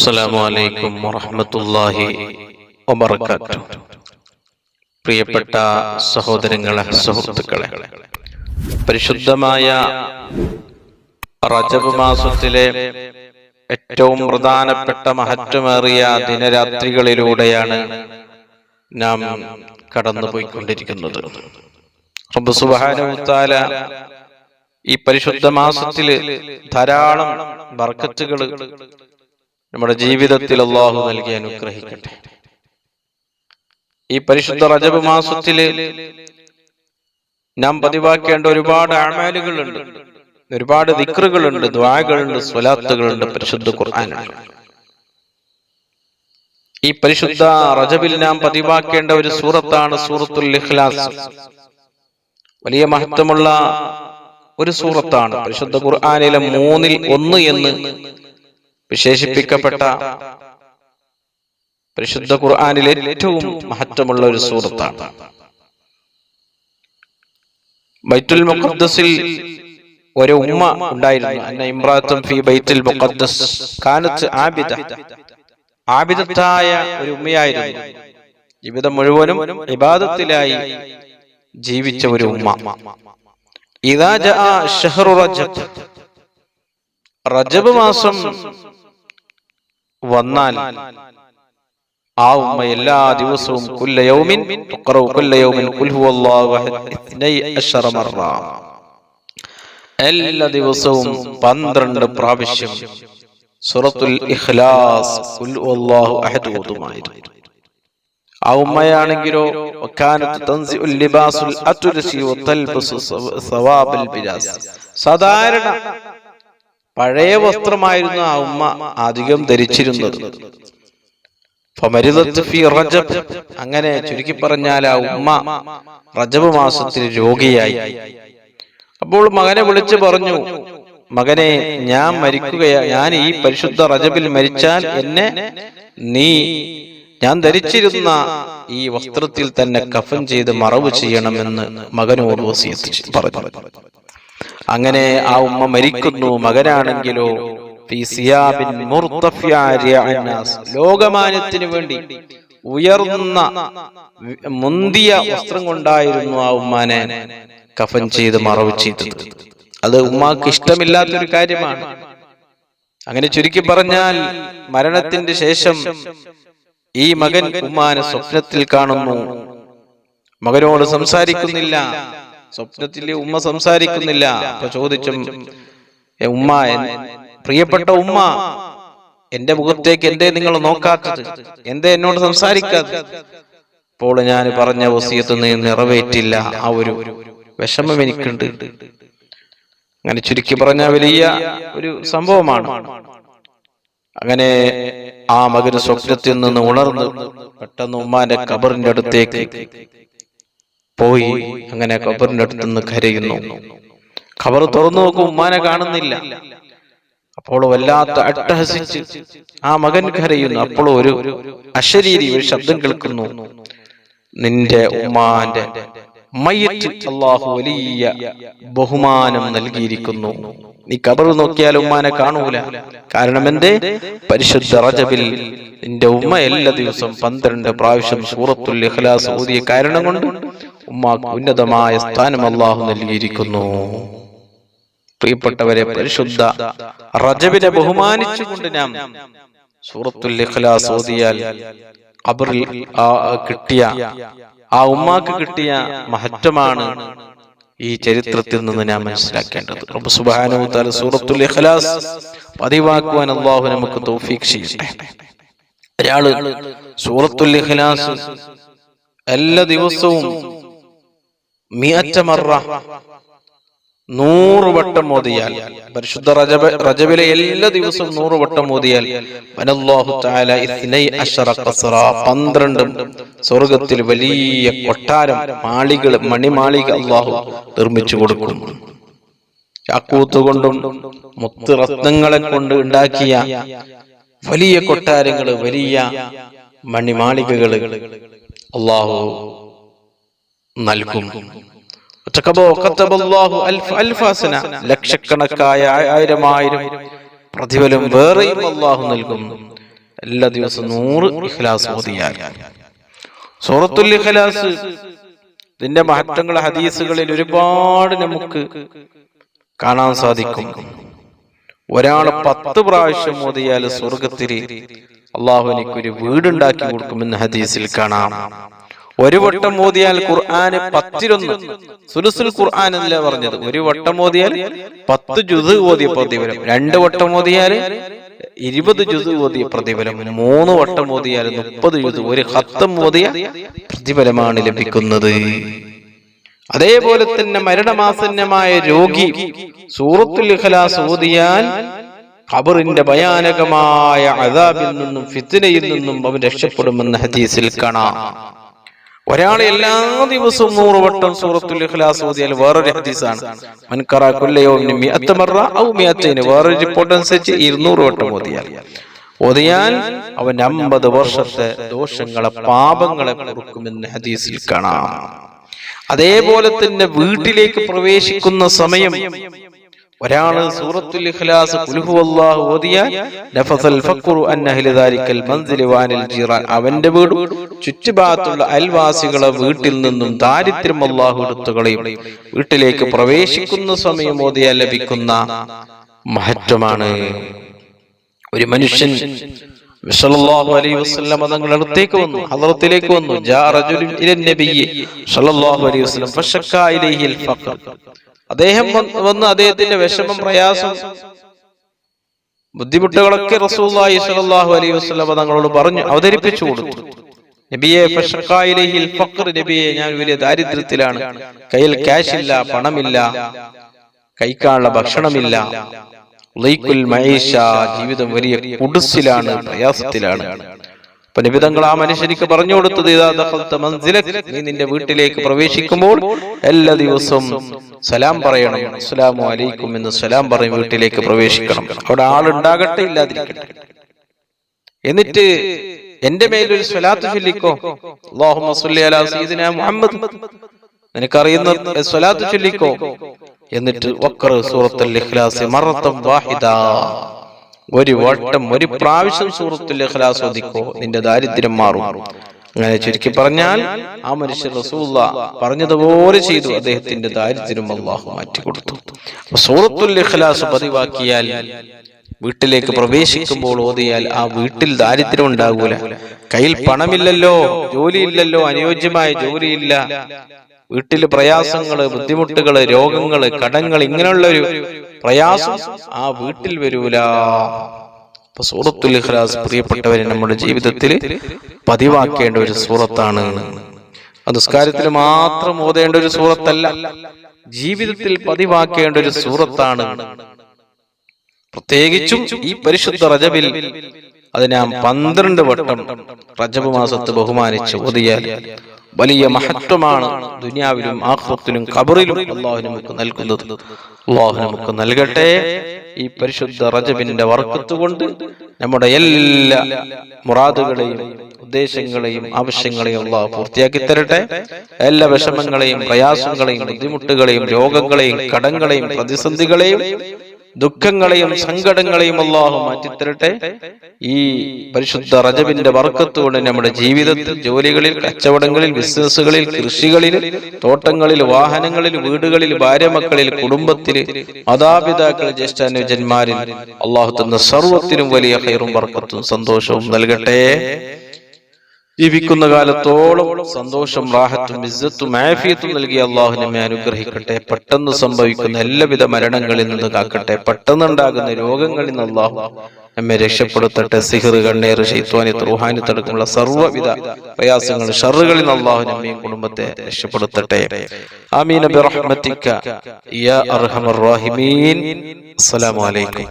അസ്സലാമു അലൈക്കും വറഹ്മത്തുള്ളാഹി വബറകാതുഹു. പ്രിയപ്പെട്ട സഹോദരങ്ങളെ സുഹൃത്തുക്കളെ പരിശുദ്ധമായ റജബ് മാസത്തിലെ ഏറ്റവും പ്രധാനപ്പെട്ട മഹത്വമേറിയ ദിനരാത്രികളിലൂടെയാണ് നാം കടന്നുപോയിക്കൊണ്ടിരിക്കുന്നത്. റബ്ബ് സുബ്ഹാനഹു തആല ഈ പരിശുദ്ധ മാസത്തിൽ ധാരാളം ബർക്കത്തുകൾ നമ്മുടെ ജീവിതത്തിൽ അള്ളാഹു നൽകി അനുഗ്രഹിക്കട്ടെ. ഈ പരിശുദ്ധ റജബ് മാസത്തിൽ നാം പതിവാക്കേണ്ട ഒരുപാട് അമാലുകളുണ്ട് ഒരുപാട് ദിക്റുകളുണ്ട് ദ്വാകളുണ്ട് സ്വലാത്തുകളുണ്ട് പരിശുദ്ധ ഖുർആാനുണ്ട് ഈ പരിശുദ്ധ റജബിൽ നാം പതിവാക്കേണ്ട ഒരു സൂറത്താണ് സൂറത്തുൽ ഇഖ്ലാസ്. വലിയ മഹത്വമുള്ള ഒരു സൂറത്താണ് പരിശുദ്ധ ഖുർആാനിലെ മൂന്നിൽ ഒന്ന് എന്ന് വിശേഷിപ്പിക്കപ്പെട്ട പരിശുദ്ധ ഖുർആാനിലെ ഏറ്റവും മഹത്വമുള്ള ഒരു സൂറത്താണ്. ബൈത്തുൽ മുഖദ്ദസിൽ ഒരു ഉമ്മ ഉണ്ടായിരുന്നു. അന്ന ബൈത്തുൽ മുഖദ്ദസ് കാനത്ത് ആബിദ. ആബിദത്തായ ഒരു ഉമ്മയായിരുന്നു. ജീവിതം മുഴുവനും ഇബാദത്തിലായി ജീവിച്ച ഒരു ഉമ്മ. ഇതാ റജബ്. റജബ് മാസം വന്നാൽ ആ ഉമ്മ എല്ലാ ദിവസവും കുല്ല യൗമിൻ തുഖറഉ കുല്ല യൗമിൻ ഖുൽ ഹുവല്ലാഹു അഹദ് ഇത്നൈ അശറ മറ എല്ലാ ദിവസവും പന്ത്രണ്ട് പ്രാവശ്യം സൂറത്തുൽ ഇഖ്ലാസ് ഖുൽ അഹദ് ഓതുമായിരുന്നു. ആ ഉമ്മയാണെങ്കിലോ സാധാരണ പഴയ വസ്ത്രമായിരുന്നു ആ ഉമ്മ അധികം ധരിച്ചിരുന്നത്. റജബ്. അങ്ങനെ ചുരുക്കി പറഞ്ഞാൽ ആ ഉമ്മ റജബ് മാസത്തിൽ രോഗിയായി. അപ്പോൾ മകനെ വിളിച്ചു പറഞ്ഞു മകനെ ഞാൻ മരിക്കുകയാ ഞാൻ ഈ പരിശുദ്ധ റജബിൽ മരിച്ചാൽ എന്നെ നീ ഞാൻ ധരിച്ചിരുന്ന ഈ വസ്ത്രത്തിൽ തന്നെ കഫൻ ചെയ്ത് മറവ് ചെയ്യണമെന്ന് മകനോട് പറഞ്ഞു. അങ്ങനെ ആ ഉമ്മ മരിക്കുന്നു മകനാണെങ്കിലോ ലോകമാനത്തിന് വേണ്ടി ഉയർന്ന മുന്തിയ വസ്ത്രം കൊണ്ടായിരുന്നു ആ ഉമ്മാനെ കഫൻ ചെയ്ത് മറവ് ചെയ്തത്. അത് ഉമ്മാക്ക് ഇഷ്ടമില്ലാത്തൊരു കാര്യമാണ്. അങ്ങനെ ചുരുക്കി പറഞ്ഞാൽ മരണത്തിന്റെ ശേഷം ഈ മകൻ ഉമ്മാനെ സ്വപ്നത്തിൽ കാണുന്നു. മകനോട് സംസാരിക്കുന്നില്ല. സ്വപ്നത്തിൽ ഉമ്മ സംസാരിക്കുന്നില്ല. അപ്പൊ ചോദിച്ചും "ഏ ഉമ്മ പ്രിയപ്പെട്ട ഉമ്മ എന്റെ മുഖത്തേക്ക് എന്തേ നിങ്ങൾ നോക്കാത്തത്? എന്തേ എന്നോട് സംസാരിക്കാത്തത്? അപ്പോൾ ഞാൻ പറഞ്ഞ വസീയത്ത് നീ നിറവേറ്റില്ല ആ ഒരു വിഷമം എനിക്കുണ്ട്. അങ്ങനെ ചുരുക്കി പറഞ്ഞ വലിയ ഒരു സംഭവമാണ്. അങ്ങനെ ആ മകന് സ്വപ്നത്തിൽ നിന്ന് ഉണർന്ന് പെട്ടെന്ന് ഉമ്മാന്റെ കബറിന്റെ അടുത്തേക്ക് പോയി അങ്ങനെ ഖബറിന്റെ അടുത്ത് നിന്ന് കരയുന്നു. ഖബർ തുറന്നു നോക്കും ഉമ്മാനെ കാണുന്നില്ല. അപ്പോൾ വല്ലാത്ത അട്ടഹസിച്ച് ആ മകൻ കരയുന്നു. അപ്പോൾ ഒരു അശരീരി ഒരു ശബ്ദം കേൾക്കുന്നു. നിന്റെ ഉമ്മാന്റെ മയ്യറ്റ് അള്ളാഹു വലിയ ബഹുമാനം നൽകിയിരിക്കുന്നു. നീ കബർ നോക്കിയാൽ ഉമ്മാനെ കാണൂല. കാരണം എന്തേ? പരിശുദ്ധ റജബിൽ നിന്റെ ഉമ്മ എല്ലാ ദിവസം പന്ത്രണ്ട് പ്രാവശ്യം സൂറത്തുൽ ഇഖ്ലാസ് ഓതിയ കാരണം കൊണ്ട് ഉന്നതമായ സ്ഥാനം അള്ളാഹു നൽകിയിരിക്കുന്നു. പ്രിയപ്പെട്ടവരെ പരിശുദ്ധ റജബിനെ ബഹുമാനിച്ചുകൊണ്ട് നാം സൂറത്തുൽ ഇഖ്ലാസ് ഓതിയാൽ ആ കിട്ടിയ ആ ഉമ്മാക്ക് കിട്ടിയ മഹത്വമാണ് ഈ ചരിത്രത്തിൽ നിന്ന് ഞാൻ മനസ്സിലാക്കേണ്ടത്. റബ്ബ് സുബ്ഹാനഹു തആല സൂറത്തുൽ ഇഖ്ലാസ് പതിവാക്കുവാൻ അള്ളാഹു നമുക്ക് തൗഫീഖ് ചെയ്യട്ടെ. ഒരാൾ സൂറത്തുൽ ഇഖ്ലാസ് എല്ലാ ദിവസവും മിയറ്റ മറ നൂറ് വട്ടം മോദിയാൽ പരിശുദ്ധ റജബ റജബിലെ എല്ലാ ദിവസവും നൂറ് വട്ടം ഖസ്റ. പന്ത്രണ്ട് സ്വർഗത്തിൽ വലിയ കൊട്ടാരം മാളികൾ മണിമാളിക അള്ളാഹു നിർമ്മിച്ചു കൊടുക്കും. ചാക്കൂത്ത് കൊണ്ടും മുത്ത് രത്നങ്ങളെ കൊണ്ട് ഉണ്ടാക്കിയ വലിയ കൊട്ടാരങ്ങൾ വലിയ മണിമാളികകൾ അള്ളാഹു നൽകും. ലക്ഷക്കണക്കായ ആയിരം ആയിരം പ്രതിഫലം വേറെയും അള്ളാഹു നൽകും. എല്ലാ ദിവസവും നൂറ് ഇഖ്ലാസ് സൂറത്തുൽ ഇഖ്ലാസ് ഇതിന്റെ മഹത്വങ്ങൾ ഹദീസുകളിൽ ഒരുപാട് നമുക്ക് കാണാൻ സാധിക്കും. ഒരാൾ പത്ത് പ്രാവശ്യം ഓതിയാൽ സ്വർഗത്തിൽ അള്ളാഹു എനിക്കൊരു വീടുണ്ടാക്കി കൊടുക്കുമെന്ന് ഹദീസിൽ കാണാം. ഒരു വട്ടം ഓതിയാൽ ഖുർആന് പത്തിലൊന്ന്. സുലുസുൽ ഖുർആൻ എന്നല്ല പറഞ്ഞത്? ഒരു വട്ടം ഓതിയാൽ പത്ത് ജുസ് ഓതിയ പ്രതിഫലം. രണ്ട് വട്ടം ഓതിയാൽ ഇരുപത് ജുസ് ഓതിയ പ്രതിഫലം. മൂന്ന് വട്ടം ഓതിയാൽ മുപ്പത് ജുസ് ഒരു ഹത്തം ഓതിയ പ്രതിഫലമാണ് ലഭിക്കുന്നത്. അതേപോലെ തന്നെ മരണമാസന്നമായ രോഗി സൂറത്തുൽ ഇഖലാസ് ഓതിയാൽ ഖബറിന്റെ ഭയാനകമായ അദാബിൽ നിന്നും ഫിത്തിനയിൽ നിന്നും അവൻ രക്ഷപ്പെടുമെന്ന് ഹദീസിൽ കാണാം. ഒരാൾ എല്ലാ ദിവസവും നൂറ് വട്ടം സൂറത്തുൽ ഇഖ്ലാസ് ഓതിയാൽ വേറൊരു ഹദീസാണ്. മൻകറ കുല്ലയോമിന് മിഅത്ത് മറ ഔ മിഅത്തൈന് വേറൊരു റിപ്പോർട്ട് അനുസരിച്ച് ഇരുന്നൂറ് വട്ടം ഓതിയാൽ. ഓതിയാൽ അവൻ അമ്പത് വർഷത്തെ ദോഷങ്ങളെ പാപങ്ങളെ കൊടുക്കുമെന്ന് ഹദീസിൽ കാണാം. അതേപോലെ തന്നെ വീട്ടിലേക്ക് പ്രവേശിക്കുന്ന സമയം ഒരാൾ സൂറത്തുൽ ഇഖ്ലാസ് ഖുൽഹു അല്ലാഹു ഓതിയാൽ നഫസൽ ഫഖ്റു അൻ അഹ്ലി ദാലിക്കൽ മൻസിലി വാനിൽ ജീറാൻ. അവന്റെ വീടും ചുറ്റുഭാഗത്തുള്ള അയൽവാസികളെ വീട്ടിൽ നിന്നും ദാരിദ്ര്യം അല്ലാഹു എടുത്തുകളയും വീട്ടിലേക്ക് പ്രവേശിക്കുന്ന സമയം ഓതിയാൽ ലഭിക്കുന്ന മഹത്വമാണ്. ഒരു മനുഷ്യൻ അടുത്തേക്ക് വന്നു. വന്നു. അലൈഹി അദ്ദേഹം വന്ന് അദ്ദേഹത്തിന്റെ വിഷമം പ്രയാസം ബുദ്ധിമുട്ടുകളൊക്കെ റസൂലുള്ളാഹി സ്വല്ലല്ലാഹു അലൈഹി വസല്ലം തങ്ങളോട് പറഞ്ഞു അവതരിപ്പിച്ചു കൊടുത്തു. നബിയെ നബിയെ ഞാൻ വലിയ ദാരിദ്ര്യത്തിലാണ്. കയ്യിൽ ക്യാഷ് ഇല്ല പണമില്ല. കഴിക്കാനുള്ള ഭക്ഷണമില്ല. ജീവിതം വലിയ കുടുസിലാണ് പ്രയാസത്തിലാണ്. അപ്പൊ നിബിതങ്ങൾ ആ മനുഷ്യനിക്ക് പറഞ്ഞു കൊടുത്തത് നീ നിന്റെ വീട്ടിലേക്ക് പ്രവേശിക്കുമ്പോൾ എല്ലാ ദിവസവും സലാം പറയണം. അസ്സലാമു അലൈക്കും എന്ന് സലാം പറയും വീട്ടിലേക്ക് പ്രവേശിക്കണം. അവിടെ ആളുണ്ടാകട്ടെ ഇല്ലാതിരിക്കട്ടെ. എന്നിട്ട് എന്റെ മേലൊരു സ്വലാത്ത് ചൊല്ലിക്കോ? മുഹമ്മദ്. നിനക്കറിയുന്ന സ്വലാത്ത് ചൊല്ലിക്കോ? എന്നിട്ട് വക്കർ സൂറത്തുൽ ഇഖ്ലാസ് മറത്തം വാഹിദ. ഒരു വട്ടം ഒരു പ്രാവശ്യം സൂറത്തുൽ ഇഖ്ലാസ് ഓതിക്കോ. നിന്റെ ദാരിദ്ര്യം മാറും. അങ്ങനെ ചുരുക്കി പറഞ്ഞാൽ ആ മനുഷ്യൻ റസൂല്ല പറഞ്ഞതുപോലെ ചെയ്തു. അദ്ദേഹത്തിന്റെ ദാരിദ്ര്യം അള്ളാഹു മാറ്റി കൊടുത്തു സൂറത്തുൽ ഇഖ്ലാസ് പതിവാക്കിയാൽ വീട്ടിലേക്ക് പ്രവേശിക്കുമ്പോൾ ഓതിയാൽ ആ വീട്ടിൽ ദാരിദ്ര്യം ഉണ്ടാകൂല. കയ്യിൽ പണമില്ലല്ലോ ജോലിയില്ലല്ലോ അനുയോജ്യമായ ജോലിയില്ല. വീട്ടിൽ പ്രയാസങ്ങൾ ബുദ്ധിമുട്ടുകൾ രോഗങ്ങൾ കടങ്ങൾ ഇങ്ങനെയുള്ള ഒരു പ്രയാസം ആ വീട്ടിൽ വരൂല. അപ്പൊ സൂറത്തുൽ ഇഖ്ലാസ് പ്രിയപ്പെട്ടവരെ നമ്മുടെ ജീവിതത്തിൽ പതിവാക്കേണ്ട ഒരു സൂറത്താണ്. നിസ്കാരത്തിൽ മാത്രം ഓതേണ്ട ഒരു സൂറത്തല്ല ജീവിതത്തിൽ പതിവാക്കേണ്ട ഒരു സൂറത്താണ്. പ്രത്യേകിച്ചും ഈ പരിശുദ്ധ റജബിൽ അത് നാം പന്ത്രണ്ട് വട്ടം റജബ് മാസത്ത് ബഹുമാനിച്ച് ഓതിയാൽ വലിയ മഹത്വമാണ് ദുനിയാവിലും ആഹ്റത്തിലും കബറിലും അള്ളാഹു നമുക്ക് നൽകുന്നത്. അള്ളാഹു നമുക്ക് നൽകട്ടെ. ഈ പരിശുദ്ധ റജബിന്റെ വർക്കത്ത് കൊണ്ട് നമ്മുടെ എല്ലാ മുറാദുകളെയും ഉദ്ദേശങ്ങളെയും ആവശ്യങ്ങളെയും അള്ളാഹു പൂർത്തിയാക്കി തരട്ടെ. എല്ലാ വിഷമങ്ങളെയും പ്രയാസങ്ങളെയും ബുദ്ധിമുട്ടുകളെയും രോഗങ്ങളെയും കടങ്ങളെയും പ്രതിസന്ധികളെയും ദുഃഖങ്ങളെയും സങ്കടങ്ങളെയും അള്ളാഹു മാറ്റിത്തരട്ടെ. ഈ പരിശുദ്ധ റജബിന്റെ വർക്കത്തുകൊണ്ട് നമ്മുടെ ജീവിതത്തിൽ ജോലികളിൽ കച്ചവടങ്ങളിൽ ബിസിനസ്സുകളിൽ കൃഷികളിൽ തോട്ടങ്ങളിൽ വാഹനങ്ങളിൽ വീടുകളിൽ ഭാര്യമക്കളിൽ കുടുംബത്തിൽ മാതാപിതാക്കൾ ജ്യേഷ്ഠാനുജന്മാരിൽ അള്ളാഹു തന്ന സർവത്തിനും വലിയ ഹൈറും വർക്കത്തും സന്തോഷവും നൽകട്ടെ. ജീവിക്കുന്ന കാലത്തോളം സന്തോഷം റാഹത്തും ഇസ്സത്തും ആഫിയത്തും നൽകി അള്ളാഹു നമ്മെ അനുഗ്രഹിക്കട്ടെ പെട്ടെന്ന് സംഭവിക്കുന്ന എല്ലാവിധ മരണങ്ങളിൽ നിന്ന് കാക്കട്ടെ പെട്ടെന്നുണ്ടാകുന്ന രോഗങ്ങളിൽ നിന്ന് അള്ളാഹു നമ്മെ രക്ഷപ്പെടുത്തട്ടെ സിഹർ കണ്ണേർ ഷെയ്ത്വാനി റുഹാനി തടക്കമുള്ള സർവവിധ പ്രയാസങ്ങൾ ഷറുകളിൽ നിന്ന് അള്ളാഹു നമ്മയും കുടുംബത്തെ രക്ഷപ്പെടുത്തട്ടെ. ആമീൻ അസ്സലാമു അലൈക്കും.